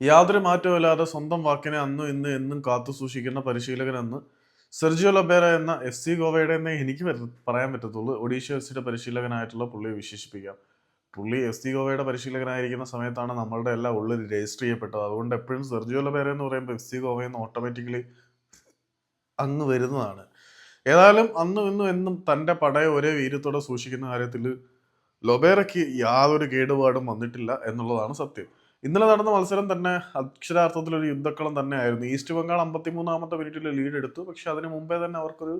യാതൊരു മാറ്റവുമില്ലാതെ സ്വന്തം വാക്കിനെ അന്നും ഇന്ന് എന്നും കാത്തു സൂക്ഷിക്കുന്ന പരിശീലകനെന്ന് സെർജിയോ ലബേര എന്ന എഫ് സി ഗോവയുടെ എന്നേ എനിക്ക് പറയാൻ പറ്റത്തുള്ളൂ. ഒഡീഷ എഫ് സിയുടെ പരിശീലകനായിട്ടുള്ള പുള്ളിയെ വിശേഷിപ്പിക്കാം. പുള്ളി എഫ് സി ഗോവയുടെ പരിശീലകനായിരിക്കുന്ന സമയത്താണ് നമ്മളുടെ എല്ലാം ഉള്ളിൽ രജിസ്റ്റർ ചെയ്യപ്പെട്ടത്. അതുകൊണ്ട് എപ്പോഴും സെർജിയോ ലബേര എന്ന് പറയുമ്പോൾ എഫ് സി ഗോവയിൽ നിന്ന് ഓട്ടോമാറ്റിക്കലി അങ്ങ് വരുന്നതാണ്. ഏതായാലും അന്നും ഇന്നും എന്നും തന്റെ പടയെ ഒരേ വീര്യത്തോടെ സൂക്ഷിക്കുന്ന കാര്യത്തിൽ ലൊബേറയ്ക്ക് യാതൊരു കേടുപാടും വന്നിട്ടില്ല എന്നുള്ളതാണ് സത്യം. ഇന്നലെ നടന്ന മത്സരം തന്നെ അക്ഷരാർത്ഥത്തിൽ ഒരു യുദ്ധക്കളം തന്നെയായിരുന്നു. ഈസ്റ്റ് ബംഗാൾ അമ്പത്തിമൂന്നാമത്തെ മിനിറ്റിൽ ലീഡ് എടുത്തു. പക്ഷെ അതിന് മുമ്പേ തന്നെ അവർക്കൊരു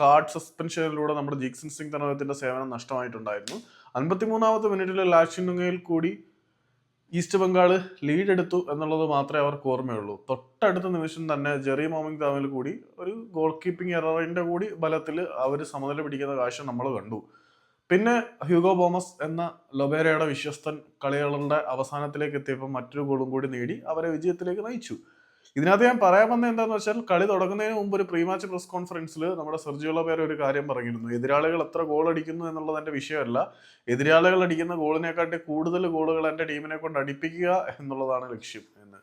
കാർഡ് സസ്പെൻഷനിലൂടെ നമ്മുടെ ജീക്സൺ സിംഗ് തനോയത്തിന്റെ സേവനം നഷ്ടമായിട്ടുണ്ടായിരുന്നു. അൻപത്തിമൂന്നാമത്തെ മിനിറ്റിൽ ലാഷിനുങ്ങയിൽ കൂടി ഈസ്റ്റ് ബംഗാൾ ലീഡ് എടുത്തു എന്നുള്ളത് മാത്രമേ അവർക്ക് ഓർമ്മയുള്ളൂ. തൊട്ടടുത്ത നിമിഷം തന്നെ ജെറി മോമിംഗ് തമ്മിൽ കൂടി ഒരു ഗോൾ കീപ്പിംഗ് എററിന്റെ കൂടി ബലത്തിൽ അവർ സമനില പിടിക്കുന്ന കാഴ്ച നമ്മൾ കണ്ടു. പിന്നെ ഹ്യൂഗോ ബോമസ് എന്ന ലൊബേരയുടെ വിശ്വസ്തൻ കളികളുടെ അവസാനത്തിലേക്ക് എത്തിയപ്പോൾ മറ്റൊരു ഗോളും കൂടി നേടി അവരെ വിജയത്തിലേക്ക് നയിച്ചു. ഇതിനകത്ത് ഞാൻ പറയാൻ വന്നത് എന്താണെന്ന് വെച്ചാൽ കളി തുടങ്ങുന്നതിന് മുമ്പ് ഒരു പ്രീ മാച്ച് പ്രസ് കോൺഫറൻസിൽ നമ്മുടെ സെർജിയോ ലൊബേര ഒരു കാര്യം പറഞ്ഞിരുന്നു. എതിരാളികൾ എത്ര ഗോൾ അടിക്കുന്നു എന്നുള്ളത് എന്റെ വിഷയമല്ല. എതിരാളികൾ അടിക്കുന്ന ഗോളിനെക്കാട്ടി കൂടുതൽ ഗോളുകൾ എന്റെ ടീമിനെ കൊണ്ട് അടിപ്പിക്കുക എന്നുള്ളതാണ് ലക്ഷ്യം എന്ന്.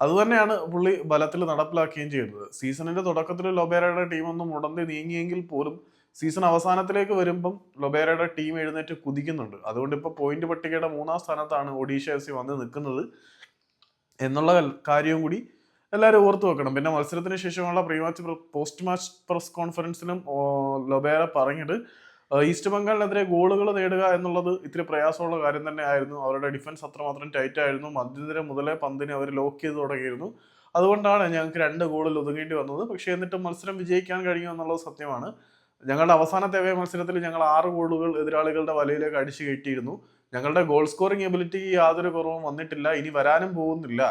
അതുതന്നെയാണ് പുള്ളി ബലത്തിൽ നടപ്പിലാക്കുകയും ചെയ്തത്. സീസണിന്റെ തുടക്കത്തിൽ ലൊബേരയുടെ ടീമൊന്നും ഉടന്തി നീങ്ങിയെങ്കിൽ പോലും സീസൺ അവസാനത്തിലേക്ക് വരുമ്പം ലൊബേരയുടെ ടീം എഴുന്നേറ്റ് കുതിക്കുന്നുണ്ട്. അതുകൊണ്ട് ഇപ്പോൾ പോയിന്റ് പട്ടികയുടെ മൂന്നാം സ്ഥാനത്താണ് ഒഡീഷ എഫ് സി വന്ന് നിൽക്കുന്നത്. എന്നുള്ള കാര്യവും കൂടി എല്ലാവരും ഓർത്തു വെക്കണം. പിന്നെ മത്സരത്തിന് ശേഷമുള്ള pre match post match press കോൺഫറൻസിലും Lobera പറഞ്ഞത് ഈസ്റ്റ് ബംഗാളിനെതിരെ ഗോളുകൾ നേടുക എന്നുള്ളത് ഇത്തിരി പ്രയാസമുള്ള കാര്യം തന്നെയായിരുന്നു. അവരുടെ ഡിഫൻസ് അത്രമാത്രം ടൈറ്റ് ആയിരുന്നു. മധ്യനിര മുതലേ പന്തിനെ അവർ ലോക്ക് ചെയ്ത് തുടങ്ങിയിരുന്നു. അതുകൊണ്ടാണ് ഞങ്ങൾക്ക് രണ്ട് ഗോളിൽ ഒതുങ്ങേണ്ടി വന്നത്. പക്ഷേ എന്നിട്ട് മത്സരം വിജയിക്കാൻ കഴിയും എന്നുള്ളത് സത്യമാണ്. ഞങ്ങളുടെ അവസാനത്തെ അവേ മത്സരത്തിൽ ഞങ്ങൾ ആറ് ഗോളുകൾ എതിരാളികളുടെ വലയിലേക്ക് അടിച്ചു കയറ്റിയിരുന്നു. ഞങ്ങളുടെ ഗോൾ സ്കോറിംഗ് എബിലിറ്റി യാതൊരു കുറവും വന്നിട്ടില്ല. ഇനി വരാനും പോകുന്നില്ല.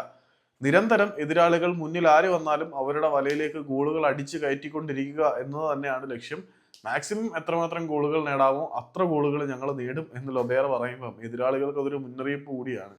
നിരന്തരം എതിരാളികൾ മുന്നിൽ ആര് വന്നാലും അവരുടെ വലയിലേക്ക് ഗോളുകൾ അടിച്ചു കയറ്റിക്കൊണ്ടിരിക്കുക എന്നത് തന്നെയാണ് ലക്ഷ്യം. മാക്സിമം എത്രമാത്രം ഗോളുകൾ നേടാമോ അത്ര ഗോളുകൾ ഞങ്ങൾ നേടും എന്ന് ലൊബേറ പറയുമ്പം എതിരാളികൾക്ക് അതൊരു മുന്നറിയിപ്പ് കൂടിയാണ്.